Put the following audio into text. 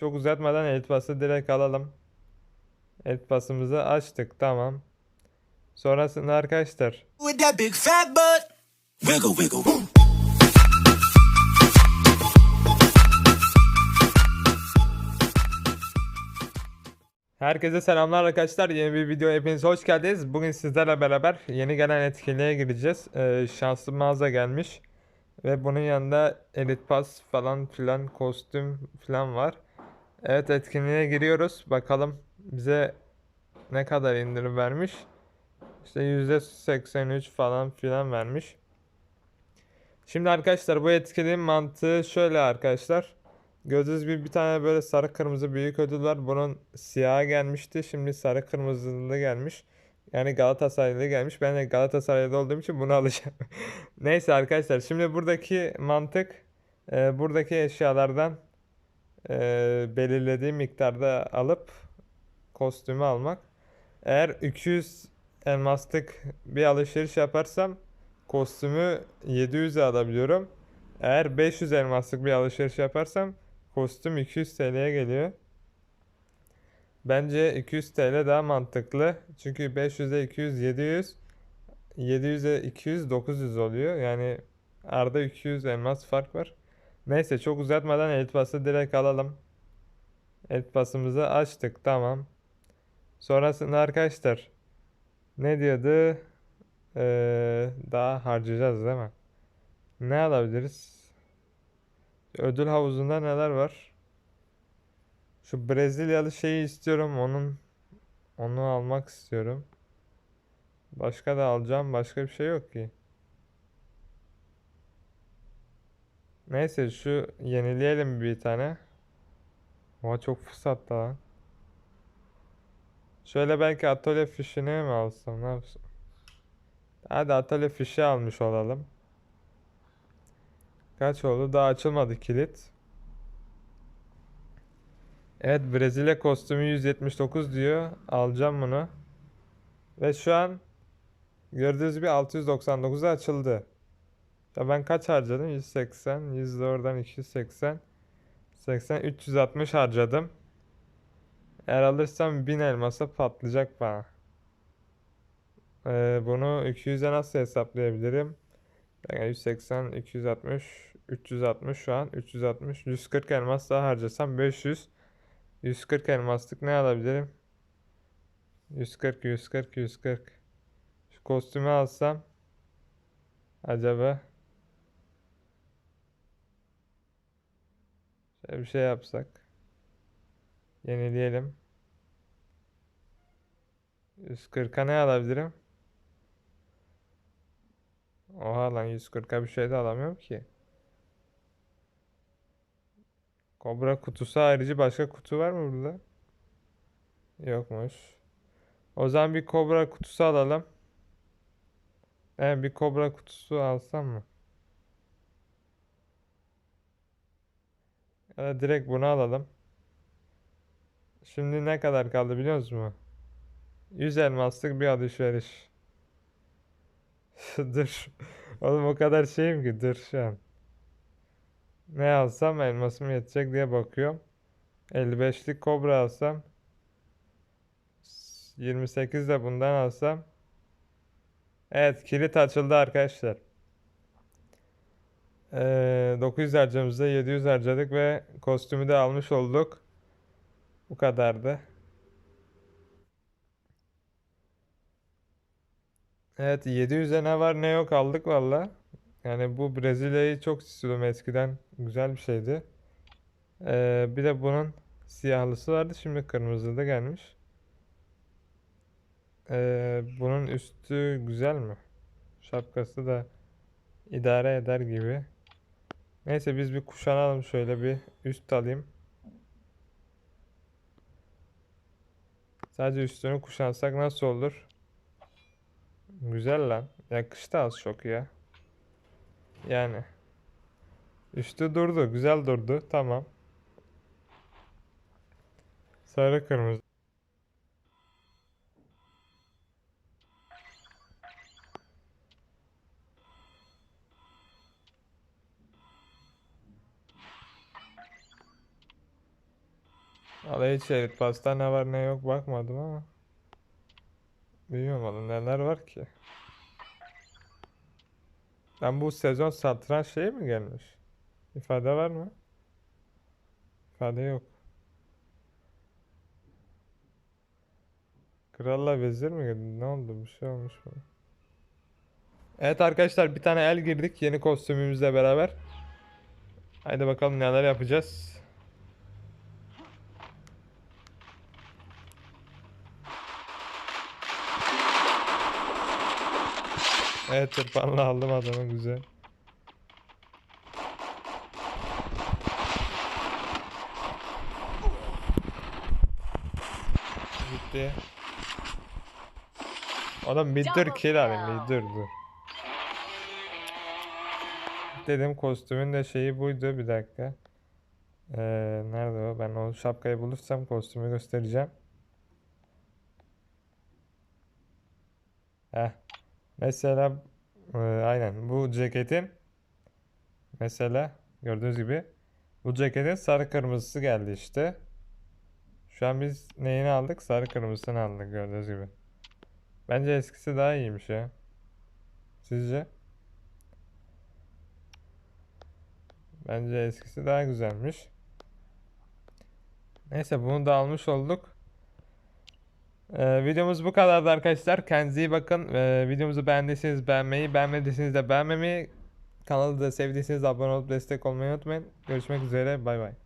Çok uzatmadan elit pası direkt alalım. Elit pasımızı açtık. Tamam. Sonrasında arkadaşlar. Wiggle, wiggle. Herkese selamlar arkadaşlar. Yeni bir video hepiniz hoş geldiniz. Bugün sizlerle beraber yeni gelen etkinliğe gireceğiz. Ee, şanslı mağaza gelmiş. Ve bunun yanında Elite Pass falan filan kostüm filan var. Evet etkinliğe giriyoruz. Bakalım bize ne kadar indirim vermiş. İşte %83 falan filan vermiş. Şimdi arkadaşlar bu etkinliğin mantığı şöyle arkadaşlar. Gördüğünüz gibi bir tane böyle sarı kırmızı büyük ödül var. Bunun siyahı gelmişti. Şimdi sarı kırmızılı gelmiş. Yani Galatasaraylı gelmiş. Ben de Galatasaraylı olduğum için bunu alacağım. Neyse arkadaşlar şimdi buradaki mantık e, buradaki eşyalardan e, belirlediği miktarda alıp kostümü almak. Eğer 200 elmaslık bir alışveriş yaparsam kostümü 700'e alabiliyorum. Eğer 500 elmaslık bir alışveriş yaparsam kostüm 200 TL'ye geliyor. Bence 200 TL daha mantıklı. Çünkü 500'e 200 700 700'e 200 900 oluyor. Yani arada 200 elmas fark var. Neyse çok uzatmadan pası direkt alalım. Pasımızı açtık. Tamam. Sonrasında arkadaşlar ne diyordu? Ee, daha harcayacağız değil mi? Ne alabiliriz? Ödül havuzunda neler var? Şu Brezilyalı şeyi istiyorum. Onun onu almak istiyorum. Başka da alacağım. Başka bir şey yok ki. Neyse şu yenileyelim bir tane. Oha çok fırsat lan. Şöyle belki atölye fişini mi alsam ne yapsam? Hadi atölye fişi almış olalım. Kaç oldu? Daha açılmadı kilit. Evet Brezilya kostümü 179 diyor. Alacağım bunu. Ve şu an gördüğünüz gibi 699'a açıldı. Ya ben kaç harcadım? 180. 100 de oradan 280. 80. 360 harcadım. Eğer alırsam 1000 elmasa patlayacak bana. Ee, bunu 200'e nasıl hesaplayabilirim? Yani 180, 260, 360 şu an. 360, 140 elmas daha harcasam 500. 140 elmaslık ne alabilirim? 140, 140, 140. Şu kostümü alsam acaba şöyle bir şey yapsak. Yenileyelim. 140'a ne alabilirim? Oha lan 140'a bir şey de alamıyorum ki. Kobra kutusu harici başka kutu var mı burada? Yokmuş. O zaman bir kobra kutusu alalım. Evet bir kobra kutusu alsam mı? Ya direkt bunu alalım. Şimdi ne kadar kaldı biliyor musunuz? 100 elmaslık bir alışveriş. Dur. Oğlum o kadar şeyim ki dur şu an. Ne alsam elmasım yetecek diye bakıyorum. 55'lik kobra alsam 28 de bundan alsam Evet kilit açıldı arkadaşlar. Ee, 900 harcamızda 700 harcadık ve kostümü de almış olduk. Bu kadardı. Evet 700'e ne var ne yok aldık valla. Yani bu Brezilya'yı çok istiyordum eskiden. Güzel bir şeydi. Ee, bir de bunun siyahlısı vardı. Şimdi kırmızı da gelmiş. Ee, bunun üstü güzel mi? Şapkası da idare eder gibi. Neyse biz bir kuşanalım şöyle bir üst alayım. Sadece üstünü kuşansak nasıl olur? Güzel lan. Yakıştı az çok ya. Yani. Üstü durdu. Güzel durdu. Tamam. Sarı kırmızı. Valla hiç elit pasta ne var ne yok bakmadım ama. Bilmiyorum valla neler var ki. Ben bu sezon satranç şeyi mi gelmiş? İfade var mı? İfade yok. Kralla vezir mi girdi? Ne oldu? Bir şey olmuş mu? Evet arkadaşlar bir tane el girdik yeni kostümümüzle beraber. Haydi bakalım neler yapacağız. Evet tırpanla aldım adamı güzel. Gitti. Bir dur kill bir dur dur. Dedim kostümün de şeyi buydu bir dakika. Ee, nerede o? Ben o şapkayı bulursam kostümü göstereceğim. Heh. Mesela e, aynen bu ceketin mesela gördüğünüz gibi bu ceketin sarı kırmızısı geldi işte. Şu an biz neyini aldık? Sarı kırmızısını aldık gördüğünüz gibi. Bence eskisi daha iyiymiş ya. Sizce? Bence eskisi daha güzelmiş. Neyse bunu da almış olduk. Ee, videomuz bu kadardı arkadaşlar. Kendinize iyi bakın. Ee, videomuzu beğendiyseniz beğenmeyi, beğenmediyseniz de beğenmemeyi, kanalı da sevdiyseniz abone olup destek olmayı unutmayın. Görüşmek üzere. Bay bay.